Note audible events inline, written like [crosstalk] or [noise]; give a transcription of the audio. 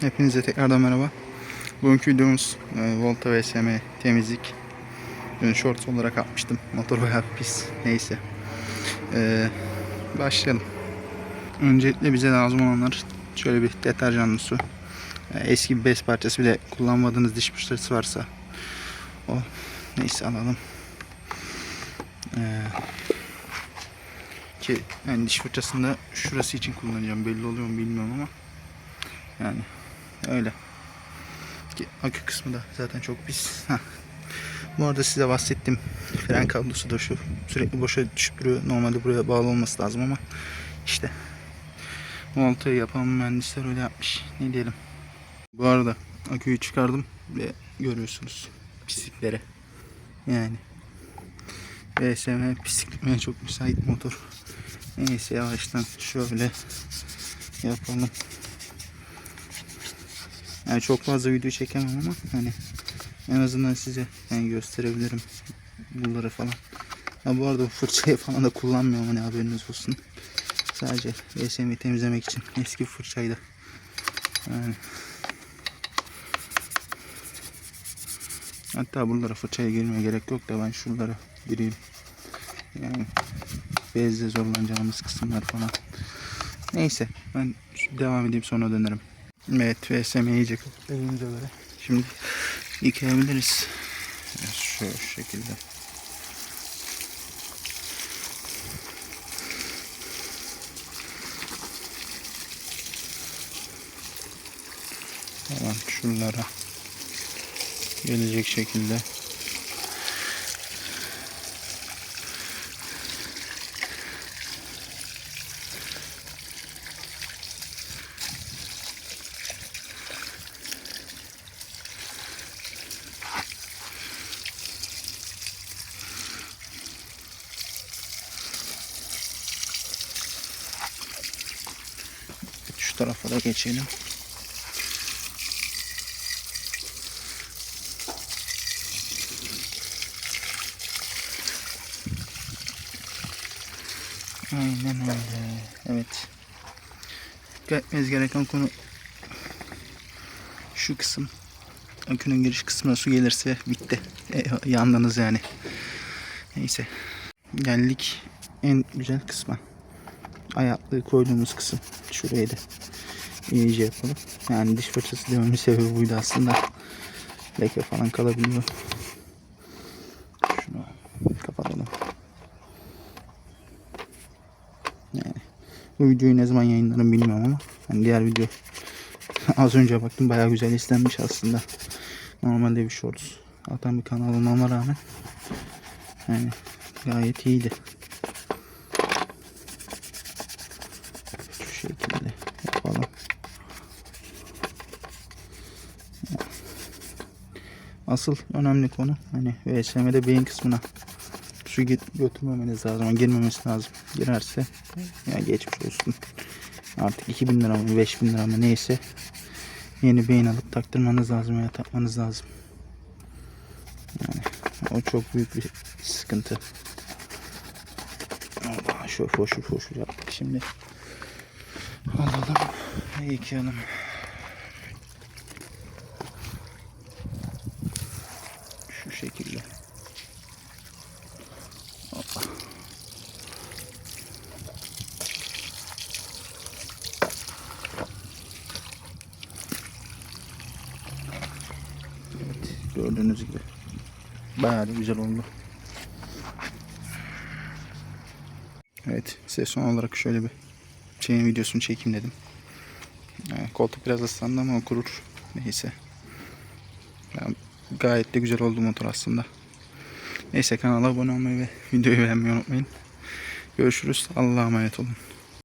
Hepinize tekrardan merhaba. Bugünkü videomuz e, Volta VSM temizlik. Dün shorts olarak atmıştım. Motor bayağı pis. Neyse. E, başlayalım. Öncelikle bize lazım olanlar şöyle bir deterjanlı su. E, eski bir bez parçası bir de kullanmadığınız diş fırçası varsa o. Neyse alalım. E, ki yani diş fırçasında şurası için kullanacağım. Belli oluyor mu bilmiyorum ama yani öyle. Ki akü kısmı da zaten çok pis. Heh. Bu arada size bahsettim. Fren kablosu da şu. Sürekli boşa düşüp duruyor. Normalde buraya bağlı olması lazım ama işte voltayı yapan mühendisler öyle yapmış. Ne diyelim. Bu arada aküyü çıkardım ve görüyorsunuz pislikleri. Yani VSM pisliklemeye çok müsait motor. Neyse yavaştan şöyle yapalım. Yani çok fazla video çekemem ama hani en azından size yani gösterebilirim bunları falan. Ha bu arada fırçayı falan da kullanmıyorum hani haberiniz olsun. Sadece VSM'yi temizlemek için eski fırçaydı. Yani Hatta buralara fırçaya girmeye gerek yok da ben şuralara gireyim. Yani bezle zorlanacağımız kısımlar falan. Neyse ben devam edeyim sonra dönerim. Evet VSM iyice kapatladığımıza göre. Şimdi yıkayabiliriz. Evet, Şu şekilde. Tamam şunlara gelecek şekilde. Tarafa da geçelim. Aynen öyle. Evet. Dikkat gereken konu şu kısım. Akünün giriş kısmına su gelirse bitti. E, yandınız yani. Neyse. Geldik en güzel kısma. Ayaklığı koyduğumuz kısım. Şurayı da iyice yapalım. Yani diş fırçası dememin sebebi buydu aslında. Leke falan kalabiliyor. Şunu kapatalım. Yani bu videoyu ne zaman yayınlarım bilmiyorum ama hani diğer video [laughs] az önce baktım bayağı güzel izlenmiş aslında. Normalde bir shorts atan bir kanal olmama rağmen yani gayet iyiydi. Şu şekilde yapalım. Asıl önemli konu hani VSM'de beyin kısmına su götürmemeniz lazım. Girmemesi lazım. Girerse ya geçmiş olsun. Artık 2000 lira mı 5000 lira mı neyse yeni beyin alıp taktırmanız lazım veya takmanız lazım. Yani o çok büyük bir sıkıntı. Allah şöyle foşur foşur yaptık şimdi. Alalım ve yıkayalım. Şu şekilde. Evet, gördüğünüz gibi bayağı da güzel oldu. Evet, size son olarak şöyle bir şeyin videosunu çekeyim dedim. Yani koltuk biraz ıslandı ama kurur. Neyse. Yani gayet de güzel oldu motor aslında. Neyse kanala abone olmayı ve [laughs] videoyu beğenmeyi unutmayın. Görüşürüz. Allah'a emanet olun.